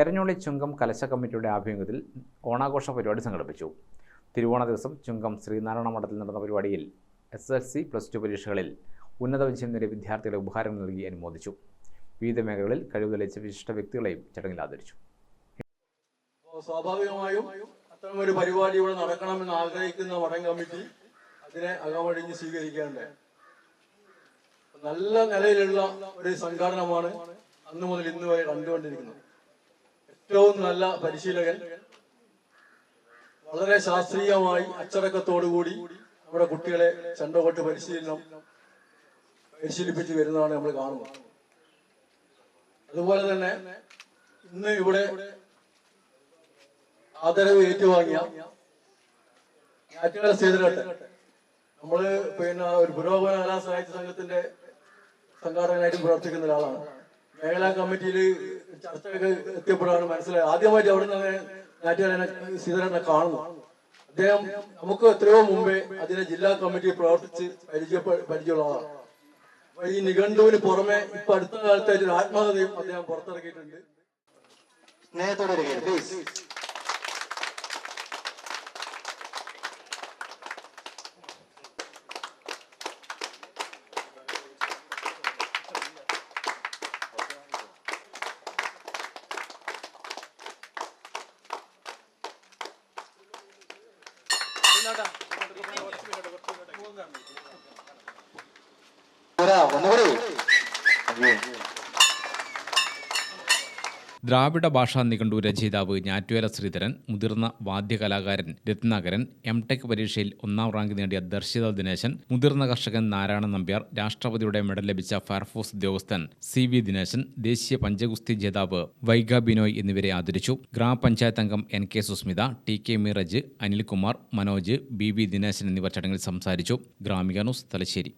എരഞ്ഞോളി ചുങ്കം കലശ കമ്മിറ്റിയുടെ ആഭിമുഖ്യത്തിൽ ഓണാഘോഷ പരിപാടി സംഘടിപ്പിച്ചു. തിരുവോണ ദിവസം ചുങ്കം ശ്രീനാരായണ മഠത്തിൽ നടന്ന പരിപാടിയിൽ S L C plus two പരീക്ഷകളിൽ ഉന്നത വിജയം നേടിയ വിദ്യാർത്ഥികളെ ഉപഹാരം നൽകി അനുമോദിച്ചു. വിവിധ മേഖലകളിൽ കഴിവ് തെളിയിച്ച വിശിഷ്ട വ്യക്തികളെയും ചടങ്ങിൽ ആദരിച്ചു. സ്വാഭാവികമായും അത്തരം ഒരു പരിപാടി ഇവിടെ നടക്കണമെന്ന് ആഗ്രഹിക്കുന്ന മഠം കമ്മിറ്റി അതിനെ അകമഴിഞ്ഞ് സ്വീകരിക്കേണ്ടത് നല്ല നിലയിലുള്ള ഒരു സംഘടനമാണ് അന്നു മുതൽ ഇന്ന് വരെ കണ്ടുകൊണ്ടിരിക്കുന്നത്. ഏറ്റവും നല്ല പരിശീലകൻ. വളരെ ശാസ്ത്രീയമായി അച്ചടക്കത്തോടുകൂടി നമ്മുടെ കുട്ടികളെ ചെണ്ടകൊട്ട് പരിശീലനം പരിശീലിപ്പിച്ച് വരുന്നതാണ് നമ്മൾ കാണുന്നത്. അതുപോലെ തന്നെ ഇന്ന് ഇവിടെ ആദരവ് ഏറ്റുവാങ്ങിയ ഞാറ്റുകാല സീതരട്ടെ നമ്മൾ പിന്നെ ഒരു പുരോഗമന കലാ സാഹിത്യ സംഘത്തിന്റെ സംഘാടകനായിട്ട് പ്രവർത്തിക്കുന്ന ഒരാളാണ്. മേഖലാ കമ്മിറ്റിയിൽ എത്തിയപ്പോഴാണ് മനസ്സിലായത്. ആദ്യമായിട്ട് അവിടെ നിന്ന് നാട്ടുകാരനെ സീതാരാമനെ കാണുന്നു. അദ്ദേഹം നമുക്ക് എത്രയോ മുമ്പേ അതിനെ ജില്ലാ കമ്മിറ്റി പ്രവർത്തിച്ച് പരിചയ പരിചയമുള്ളതാണ്. ഈ നിഘണ്ടുവിന് പുറമെ ഇപ്പൊ അടുത്ത കാലത്തായിട്ട് ഒരു ആത്മകഥയും അദ്ദേഹം പുറത്തിറക്കിയിട്ടുണ്ട്. സ്നേഹത്തോടെ ഒന്നുകൂടി. ദ്രാവിഡ ഭാഷാ നിഘണ്ടു രചയിതാവ് ഞാറ്റുവേല ശ്രീധരൻ മുതിർന്ന വാദ്യകലാകാരൻ രത്നാകരൻ എം ടെക് പരീക്ഷയിൽ ഒന്നാം റാങ്ക് നേടിയ ദർശിത ദിനേശൻ മുതിർന്ന കർഷകൻ നാരായണ നമ്പ്യാർ രാഷ്ട്രപതിയുടെ മെഡൽ ലഭിച്ച ഫയർഫോഴ്സ് ഉദ്യോഗസ്ഥൻ സി വി ദിനേശൻ ദേശീയ പഞ്ചഗുസ്തി ജേതാവ് വൈഗ ബിനോയ് എന്നിവരെ ആദരിച്ചു. ഗ്രാമപഞ്ചായത്ത് അംഗം N K Susmitha T K Meeraj Anilkumar Manoj B V Dineshan എന്നിവർ ചടങ്ങിൽ സംസാരിച്ചു. ഗ്രാമിക ന്യൂസ് തലശ്ശേരി.